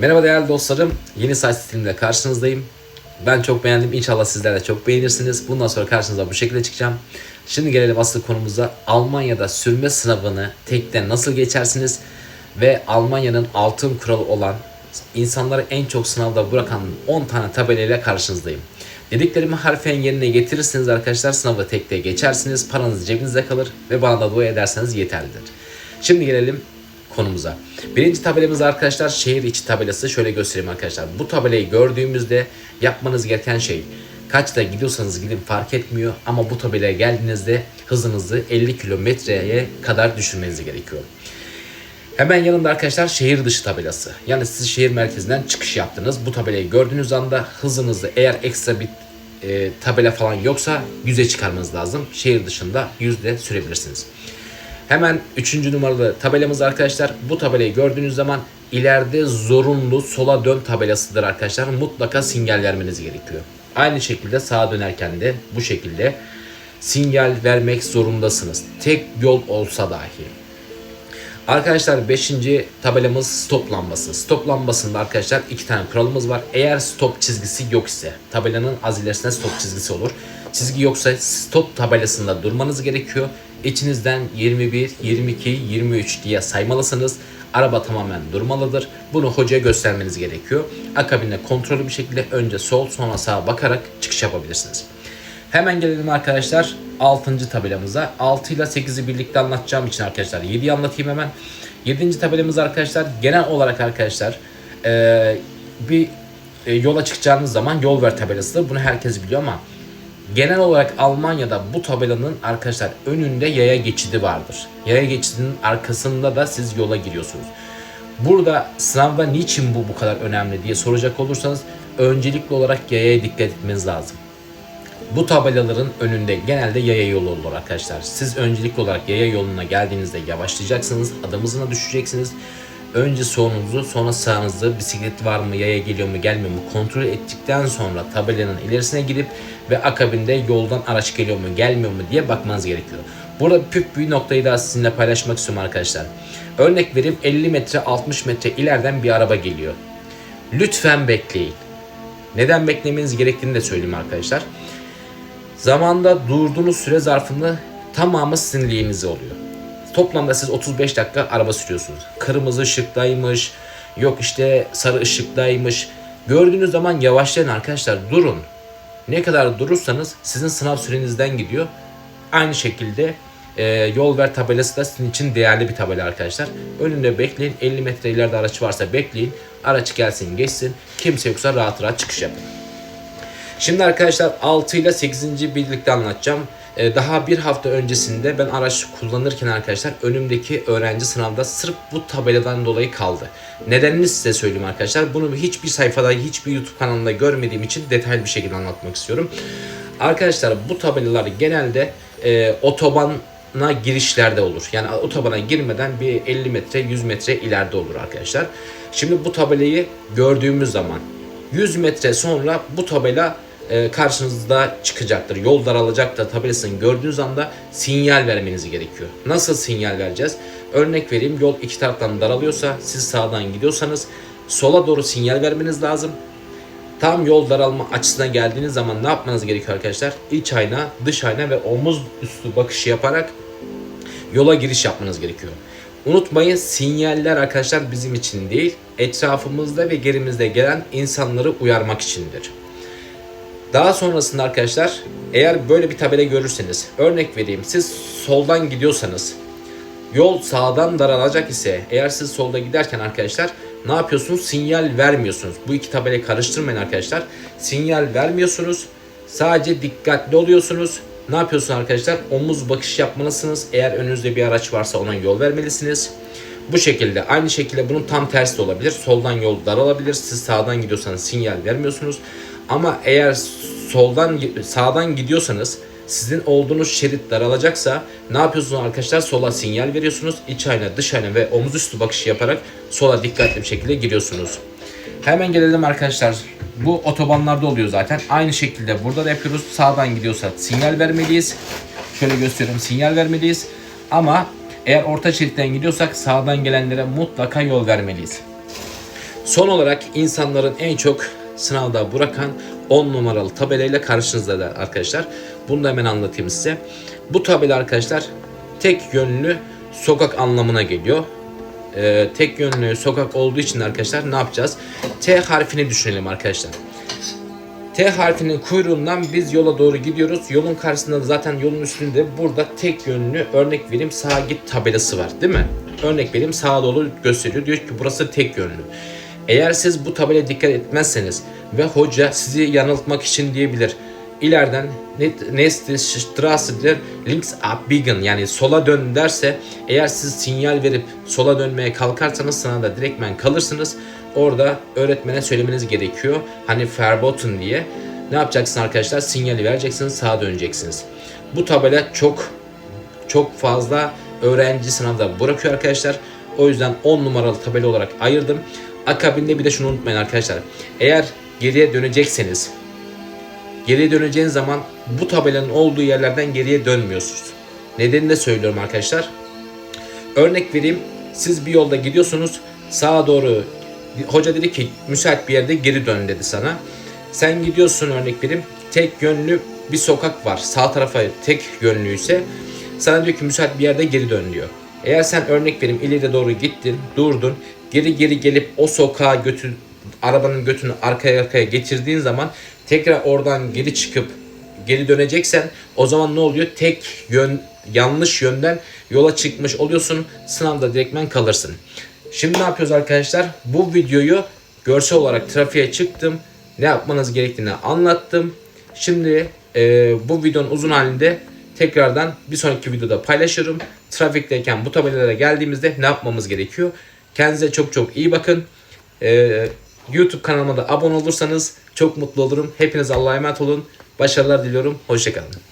Merhaba değerli dostlarım. Yeni saç stilimle karşınızdayım. Ben çok beğendim. İnşallah sizler de çok beğenirsiniz. Bundan sonra karşınıza bu şekilde çıkacağım. Şimdi gelelim asıl konumuza. Almanya'da sürme sınavını tekte nasıl geçersiniz? Ve Almanya'nın altın kuralı olan insanları en çok sınavda bırakan 10 tane tabelayla karşınızdayım. Dediklerimi harfen yerine getirirseniz arkadaşlar sınavı tekte geçersiniz. Paranız cebinizde kalır ve bana da dua ederseniz yeterlidir. Şimdi gelelim konumuza. Birinci tabelamız arkadaşlar şehir içi tabelası. Şöyle göstereyim arkadaşlar. Bu tabelayı gördüğümüzde yapmanız gereken şey kaçta gidiyorsanız gidin fark etmiyor ama bu tabelaya geldiğinizde hızınızı 50 kilometreye kadar düşürmeniz gerekiyor. Hemen yanında arkadaşlar şehir dışı tabelası. Yani siz şehir merkezinden çıkış yaptınız. Bu tabelayı gördüğünüz anda hızınızı eğer ekstra bir e, tabela falan yoksa 100'e çıkarmanız lazım. Şehir dışında 100'de sürebilirsiniz. Hemen 3. numaralı tabelamız arkadaşlar. Bu tabelayı gördüğünüz zaman ileride zorunlu sola dön tabelasıdır arkadaşlar. Mutlaka sinyal vermeniz gerekiyor. Aynı şekilde sağa dönerken de bu şekilde sinyal vermek zorundasınız. Tek yol olsa dahi. Arkadaşlar 5. tabelamız stop lambası. Stop lambasında arkadaşlar iki tane kuralımız var. Eğer stop çizgisi yok ise tabelanın az ilerisinde stop çizgisi olur. Çizgi yoksa stop tabelasında durmanız gerekiyor. İçinizden 21, 22, 23 diye saymalısınız. Araba tamamen durmalıdır. Bunu hocaya göstermeniz gerekiyor. Akabinde kontrollü bir şekilde önce sol sonra sağa bakarak çıkış yapabilirsiniz. Hemen gelelim arkadaşlar 6. tabelamıza. 6 ile 8'i birlikte anlatacağım için arkadaşlar 7'yi anlatayım hemen. 7. tabelamız arkadaşlar genel olarak arkadaşlar bir e, yola çıkacağınız zaman yol ver tabelasıdır. Bunu herkes biliyor ama genel olarak Almanya'da bu tabelanın arkadaşlar önünde yaya geçidi vardır. Yaya geçidinin arkasında da siz yola giriyorsunuz. Burada sınavda niçin bu bu kadar önemli diye soracak olursanız öncelikli olarak yayaya dikkat etmeniz lazım. Bu tabelaların önünde genelde yaya yolu olur arkadaşlar. Siz öncelikli olarak yaya yoluna geldiğinizde yavaşlayacaksınız, adım hızına düşeceksiniz. Önce solunuzu sonra sağınızı bisiklet var mı, yaya geliyor mu, gelmiyor mu kontrol ettikten sonra tabelanın ilerisine gidip ve akabinde yoldan araç geliyor mu, gelmiyor mu diye bakmanız gerekiyor. Burada püf bir noktayı daha sizinle paylaşmak istiyorum arkadaşlar. Örnek vereyim 50 metre 60 metre ileriden bir araba geliyor. Lütfen bekleyin. Neden beklemeniz gerektiğini de söyleyeyim arkadaşlar. Zamanda durduğunuz süre zarfında tamamı sizin oluyor. Toplamda siz 35 dakika araba sürüyorsunuz. Kırmızı ışıktaymış, yok işte sarı ışıktaymış. Gördüğünüz zaman yavaşlayın arkadaşlar durun. Ne kadar durursanız sizin sınav sürenizden gidiyor. Aynı şekilde e, yol ver tabelası da sizin için değerli bir tabela arkadaşlar. Önünde bekleyin. 50 metre ileride araç varsa bekleyin. Araç gelsin geçsin. Kimse yoksa rahat rahat çıkış yapın. Şimdi arkadaşlar 6 ile 8. birlikte anlatacağım. Ee, Daha bir hafta öncesinde ben araç kullanırken arkadaşlar önümdeki öğrenci sınavda sırf bu tabeladan dolayı kaldı. Nedenini size söyleyeyim arkadaşlar. Bunu hiçbir sayfada, hiçbir YouTube kanalında görmediğim için detaylı bir şekilde anlatmak istiyorum. Arkadaşlar bu tabelalar genelde e, otobana girişlerde olur. Yani otobana girmeden bir 50 metre, 100 metre ileride olur arkadaşlar. Şimdi bu tabelayı gördüğümüz zaman 100 metre sonra bu tabela karşınızda çıkacaktır. Yol daralacaktır tabelasını gördüğünüz anda sinyal vermeniz gerekiyor. Nasıl sinyal vereceğiz? Örnek vereyim yol iki taraftan daralıyorsa siz sağdan gidiyorsanız sola doğru sinyal vermeniz lazım. Tam yol daralma açısına geldiğiniz zaman ne yapmanız gerekiyor arkadaşlar? İç ayna, dış ayna ve omuz üstü bakışı yaparak yola giriş yapmanız gerekiyor. Unutmayın sinyaller arkadaşlar bizim için değil, etrafımızda ve gerimizde gelen insanları uyarmak içindir. Daha sonrasında arkadaşlar eğer böyle bir tabela görürseniz örnek vereyim siz soldan gidiyorsanız yol sağdan daralacak ise eğer siz solda giderken arkadaşlar ne yapıyorsunuz? Sinyal vermiyorsunuz. Bu iki tabelayı karıştırmayın arkadaşlar. Sinyal vermiyorsunuz. Sadece dikkatli oluyorsunuz. Ne yapıyorsunuz arkadaşlar? Omuz bakış yapmalısınız. Eğer önünüzde bir araç varsa ona yol vermelisiniz. Bu şekilde aynı şekilde bunun tam tersi de olabilir. Soldan yol daralabilir. Siz sağdan gidiyorsanız sinyal vermiyorsunuz. Ama eğer soldan sağdan gidiyorsanız sizin olduğunuz şerit daralacaksa ne yapıyorsunuz arkadaşlar? Sola sinyal veriyorsunuz. İç ayna, dış ayna ve omuz üstü bakışı yaparak sola dikkatli bir şekilde giriyorsunuz. Hemen gelelim arkadaşlar. Bu otobanlarda oluyor zaten. Aynı şekilde burada da yapıyoruz. Sağdan gidiyorsa sinyal vermeliyiz. Şöyle gösteriyorum. Sinyal vermeliyiz. Ama eğer orta şeritten gidiyorsak sağdan gelenlere mutlaka yol vermeliyiz. Son olarak insanların en çok sınavda bırakan 10 numaralı tabelayla karşınızda arkadaşlar. Bunu da hemen anlatayım size. Bu tabela arkadaşlar tek yönlü sokak anlamına geliyor. Ee, tek yönlü sokak olduğu için arkadaşlar ne yapacağız? T harfini düşünelim arkadaşlar. T harfinin kuyruğundan biz yola doğru gidiyoruz. Yolun karşısında da zaten yolun üstünde burada tek yönlü örnek vereyim sağa git tabelası var değil mi? Örnek vereyim sağa doğru gösteriyor. Diyor ki burası tek yönlü. Eğer siz bu tabelaya dikkat etmezseniz ve hoca sizi yanıltmak için diyebilir. İleriden Neste Straße der links abbiegen yani sola dön derse eğer siz sinyal verip sola dönmeye kalkarsanız sınavda direktmen kalırsınız. Orada öğretmene söylemeniz gerekiyor. Hani verboten diye. Ne yapacaksın arkadaşlar? Sinyali vereceksiniz, sağa döneceksiniz. Bu tabela çok çok fazla öğrenci sınavda bırakıyor arkadaşlar. O yüzden 10 numaralı tabela olarak ayırdım. Akabinde bir de şunu unutmayın arkadaşlar. Eğer geriye dönecekseniz geriye döneceğiniz zaman bu tabelanın olduğu yerlerden geriye dönmüyorsunuz. Nedenini de söylüyorum arkadaşlar. Örnek vereyim. Siz bir yolda gidiyorsunuz. Sağa doğru hoca dedi ki müsait bir yerde geri dön dedi sana. Sen gidiyorsun örnek vereyim. Tek yönlü bir sokak var. Sağ tarafa tek yönlüyse sana diyor ki müsait bir yerde geri dön diyor. Eğer sen örnek vereyim ileri doğru gittin, durdun, geri geri gelip o sokağa götür arabanın götünü arkaya arkaya getirdiğin zaman tekrar oradan geri çıkıp geri döneceksen o zaman ne oluyor? Tek yön yanlış yönden yola çıkmış oluyorsun. Sınavda direktmen kalırsın. Şimdi ne yapıyoruz arkadaşlar? Bu videoyu görsel olarak trafiğe çıktım. Ne yapmanız gerektiğini anlattım. Şimdi e, bu videonun uzun halinde tekrardan bir sonraki videoda paylaşırım. Trafikteyken bu tabelalara geldiğimizde ne yapmamız gerekiyor? Kendinize çok çok iyi bakın. E, YouTube kanalıma da abone olursanız çok mutlu olurum. Hepiniz Allah'a emanet olun. Başarılar diliyorum. Hoşçakalın.